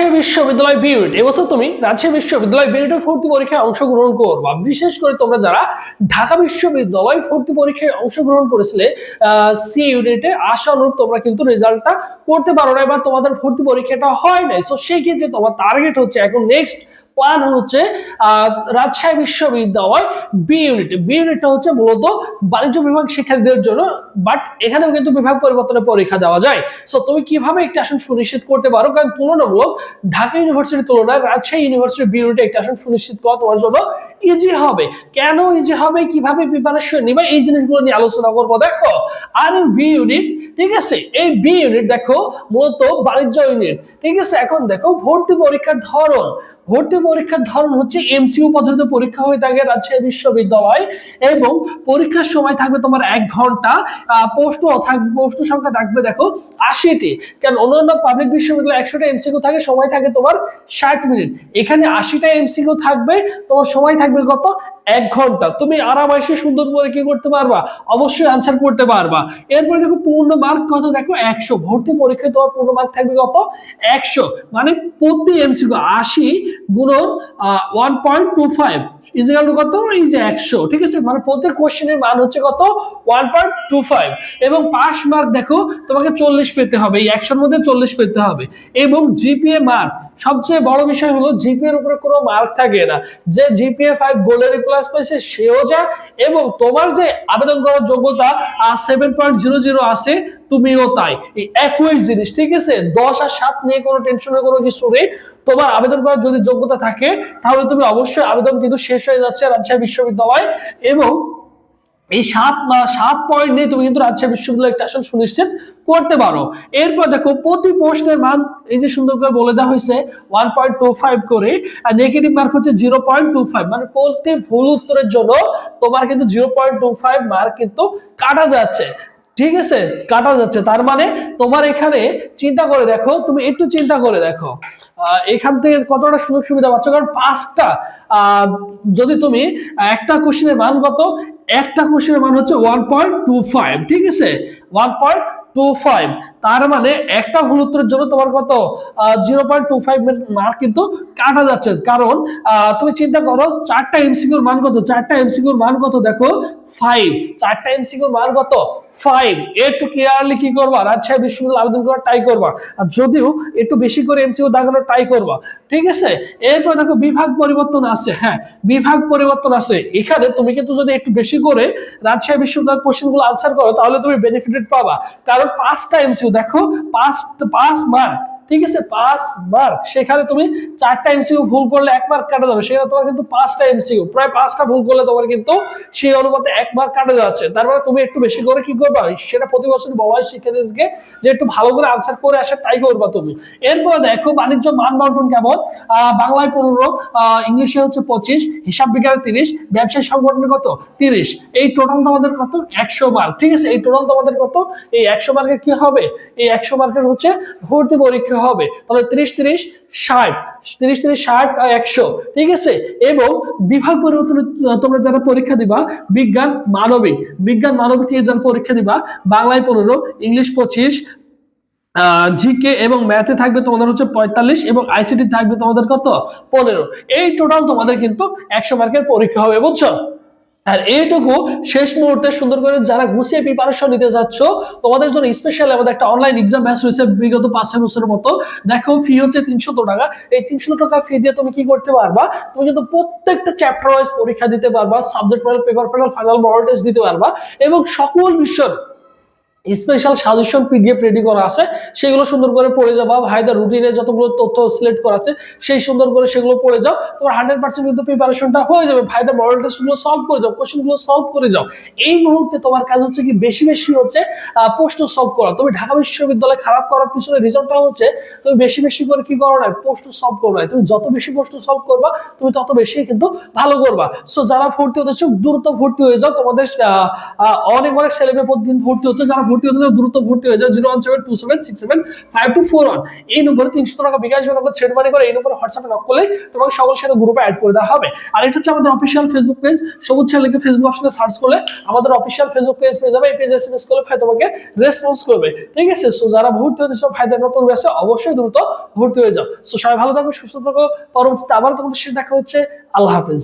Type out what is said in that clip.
রাজশাহী বিশ্ববিদ্যালয় বিউড এবছর তুমি রাজশাহী বিশ্ববিদ্যালয় বিউনিটে ভর্তি পরীক্ষায় অংশগ্রহণ করবা। বিশেষ করে তোমরা যারা ঢাকা বিশ্ববিদ্যালয় ভর্তি পরীক্ষায় অংশগ্রহণ করেছিলে সি ইউনিটে আশানুরূপ তোমরা কিন্তু রেজাল্টটা করতে পারো না বা তোমাদের ভর্তি পরীক্ষাটা হয় নাই। সো সেই ক্ষেত্রে তোমার টার্গেট হচ্ছে এখন নেক্সট প্ল্যান হচ্ছে রাজশাহী বিশ্ববিদ্যালয় বি ইউনিট বি ইউনিটটা হচ্ছে মূলত বাণিজ্য বিভাগ শিক্ষার্থীদের জন্য বাট এখানেও কিন্তু বিভাগ পরিবর্তনের পরীক্ষা দেওয়া যায়। সো তুমি কীভাবে একটি আসন সুনিশ্চিত করতে পারো? কারণ তুলনামূলক ঢাকা ইউনিভার্সিটির তুলনায় রাজশাহী ইউনিভার্সিটি বি ইউনিটে একটি আসন সুনিশ্চিত করা তোমার জন্য ইজি হবে। কেন ইজি হবে? কীভাবে প্রিপারেশন নিবে? এই জিনিসগুলো নিয়ে আলোচনা করব। দেখো আর বি ইউনিট ঠিক আছে? এই বি ইউনিট দেখো, মূলত বাণিজ্য ইউনিট ঠিক আছে? এখন দেখো, ভর্তি পরীক্ষার ধরন। ভর্তি পরীক্ষার ধরন হচ্ছে এমসিইউ পদ্ধতিতে পরীক্ষা হয়ে থাকে রাজশাহী বিশ্ববিদ্যালয় এবং পরীক্ষার সময় থাকবে তোমার এক ঘণ্টা। পোস্ট থাকবে পোস্ট সংখ্যা থাকবে দেখো আশিটি। কেন? অন্যান্য পাবলিক বিশ্ববিদ্যালয় একশোটা এমসিকিউ থাকে, সময় থাকে তোমার ষাট মিনিট। এখানে আশিটা এমসিকিউ থাকবে, তোমার সময় থাকবে কত? এক ঘণ্টা। তুমি আরামাইসে সুন্দর করে কি করতে পারবা? অবশ্যই আনসার করতে পারবা। এরপরে দেখো পূর্ণ মার্ক কত? দেখো একশো। ভর্তি পরীক্ষায় তোমার পূর্ণ মার্ক থাকবে কত? একশো। মানে প্রতি এমসিকিউ আশি গুণন one point two five equal to কত? এই যে একশো, ঠিক আছে? মানে প্রত্যেক কোশ্চেনের মান হচ্ছে কত? ওয়ান পয়েন্ট টু ফাইভ এবং পাস মার্ক দেখো, তোমাকে চল্লিশ পেতে হবে, এই একশোর মধ্যে চল্লিশ পেতে হবে। এবং জিপিএ মার্ক সবচেয়ে বড় বিষয় হলো জিপিএর উপরে কোনো মার্ক থাকে না। যে জিপিএ ফাইভ গোল্ডের প্লাস পাইছে সেও যা এবং তোমার যে আবেদন করার যোগ্যতা সেভেন পয়েন্ট জিরো জিরো আছে তুমিও তাই। এই একই জিনিস, ঠিক আছে? দশ আর সাত নিয়ে কোনো টেনশনের কোনো কিছু নেই। তোমার আবেদন করার যদি যোগ্যতা থাকে, তাহলে তুমি অবশ্যই আবেদন কিন্তু শেষ হয়ে যাচ্ছে রাজশাহী বিশ্ববিদ্যালয় এবং এই সাত সাত পয়েন্ট নিয়ে তুমি কিন্তু রাজশাহী বিশ্ববিদ্যালয় একটা আসন সুনিশ্চিত করতে পারো। এরপর দেখো, প্রতি প্রশ্নের মান, এই যে সুন্দর করে বলে দেওয়া হয়েছে ওয়ান পয়েন্ট টু ফাইভ করে, আর নেগেটিভ মার্ক হচ্ছে জিরো পয়েন্ট টু ফাইভ মানে প্রতি ভুল উত্তরের জন্য তোমার কিন্তু zero point two five mark কিন্তু কাটা যাচ্ছে। ঠিক আছে? কাটা যাচ্ছে। তার মানে তোমার এখানে চিন্তা করে দেখো, তুমি একটু চিন্তা করে দেখো। এখান থেকে কতটা সুযোগ সুবিধা পাচ্ছ? কারণ পাঁচটা যদি তুমি একটা কোশ্চেনের মান কত? একটা কোশ্চেনের মান হচ্ছে ওয়ান পয়েন্ট টু ফাইভ ঠিক আছে? ওয়ান পয়েন্ট টু ফাইভ তার মানে একটা ভুল উত্তরের জন্য তোমার কত? Zero point two five mark কিন্তু কাটা যাচ্ছে। কারণ তুমি চিন্তা করো, চারটা এমসিকিউর মান কত? চারটা এমসিকিউর মান কত? দেখো ফাইভ চারটা এমসিকিউর মান কত? ফাইভ একটু কেয়ারলি কি করবা? রাজশাহী বিশ্ববিদ্যালয় আবেদন করা ট্রাই করবা। আর যদিও একটু বেশি করে দাগানো ট্রাই করবা। ঠিক আছে? এরপর দেখো বিভাগ পরিবর্তন আছে। হ্যাঁ বিভাগ পরিবর্তন আছে। এখানে তুমি কিন্তু যদি একটু বেশি করে রাজশাহী বিশ্ববিদ্যালয়ের কোশ্চেনগুলো আনসার করো, তাহলে তুমি বেনিফিটেড পাবা। কারণ পাঁচটা এমসিউ দেখো, পাঁচ পাঁচ মার্ক ঠিক আছে, পাঁচ মার্ক সেখানে তুমি চারটা এমসিকিউ ভুল করলে এক মার্ক কাটা যাবে। সেখানে তোমার কিন্তু পাঁচটা এমসিকিউ প্রায় পাঁচটা ভুল করলে তোমার কিন্তু সেই অনুপাতে এক মার্ক কাটা যাচ্ছে। তার মানে তুমি একটু বেশি করে কি করবা? সেটা প্রতি বছর বলা শিক্ষার্থীদেরকে যে একটু ভালো করে আনসার করে আসার ট্রাই করবা তুমি। এরপর দেখো, বাণিজ্য মান বন্টন কেমন? বাংলায় পনেরো ইংলিশে হচ্ছে পঁচিশ, হিসাব বিজ্ঞানে তিরিশ, ব্যবসায়ী সংগঠনে কত? তিরিশ। এই টোটাল তোমাদের কত? একশো মার্ক ঠিক আছে, এই টোটাল তোমাদের কত? এই একশো মার্কের কি হবে? এই একশো মার্কের হচ্ছে ভর্তি পরীক্ষা হবে। তাহলে তিরিশ তিরিশ ষাট, তিরিশ তিরিশ ষাট, একশো, ঠিক আছে? এবং বিভাগ পরিবর্তনে তোমরা যারা পরীক্ষা দিবা, বিজ্ঞান, মানবিক বিজ্ঞান, মানবিক থেকে যারা পরীক্ষা দিবা, বাংলায় পনেরো, ইংলিশ পঁচিশ জিকে এবং ম্যাথে থাকবে তোমাদের হচ্ছে পঁয়তাল্লিশ এবং আইসিটি থাকবে তোমাদের কত? পনেরো। এই টোটাল তোমাদের কিন্তু একশো মার্কের পরীক্ষা হবে, বুঝছ? আর এইটুকু শেষ মুহূর্তে সুন্দর করে যারা গুছিয়ে প্রিপারেশন নিতে যাচ্ছ, তোমাদের জন্য স্পেশাল আমাদের একটা অনলাইন এক্সাম ব্যাচ রয়েছে বিগত পাঁচ ছয় বছরের মতো। দেখো ফি হচ্ছে তিনশো টাকা। এই তিনশো টাকা ফি দিয়ে তুমি কি করতে পারবা? তুমি কিন্তু প্রত্যেকটা চ্যাপ্টার ওয়াইজ পরীক্ষা দিতে পারবা subject wise paper final final model test দিতে পারবা এবং সকল বিষয় স্পেশাল সাজেশন পিডিএফ রেডি করা আছে, সেগুলো সুন্দর করে পড়ে যাবা ভাইদের রুটিনে যতগুলো তথ্য সিলেক্ট করা আছে, সেই সুন্দর করে সেগুলো পড়ে যাও। তোমার হান্ড্রেড পার্সেন্ট কিন্তু প্রিপারেশনটা হয়ে যাবে। ভাইদের মডেল টেস্টগুলো সলভ করে যাও কোশ্চেনগুলো সলভ করে যাও। এই মুহূর্তে তোমার কাজ হচ্ছে কি, বেশি বেশি হচ্ছে প্রশ্ন সলভ করা। তুমি ঢাকা বিশ্ববিদ্যালয় খারাপ করার পিছনে রিজনটা হচ্ছে, তুমি বেশি বেশি করে কি করো না প্রশ্ন সলভ করো না তুমি যত বেশি প্রশ্ন সলভ করবা, তুমি তত বেশি কিন্তু ভালো করবা। সো যারা ভর্তি হতে দ্রুত ভর্তি হয়ে যাও। তোমাদের অনেক অনেক ছেলেমেয়ে প্রতিদিন ভর্তি হচ্ছে, যারা ভর্তি হতে চাও দ্রুত ভর্তি হয়ে যাও zero one seven two seven six seven five two four one এই নম্বরে তিনশো টাকা বিকাশ নম্বর ছেড়ে মানি করে এই নম্বরে হোয়াটসঅ্যাপে নক করলে তোমাকে সকল সাথে গ্রুপে অ্যাড করে দেওয়া হবে। আর এটা হচ্ছে আমাদের অফিসিয়াল ফেসবুক পেজ সবুজ ছেলে লিখে ফেসবুক অপশনে সার্চ করলে আমাদের অফিসিয়াল ফেসবুক পেজ পেয়ে যাবে, এই পেজে এসএমএস করলে ভাই তোমাকে রেসপন্স করবে। ঠিক আছে? সো যারা ভর্তি হতে চাও, ভাইদের নতুন ব্যাচে অবশ্যই দ্রুত ভর্তি হয়ে যাও। সো সবাই ভালো থাকবে সুস্থ থাকো, পরবর্তীতে আবার তোমাদের সাথে দেখা হচ্ছে। আল্লাহ হাফেজ।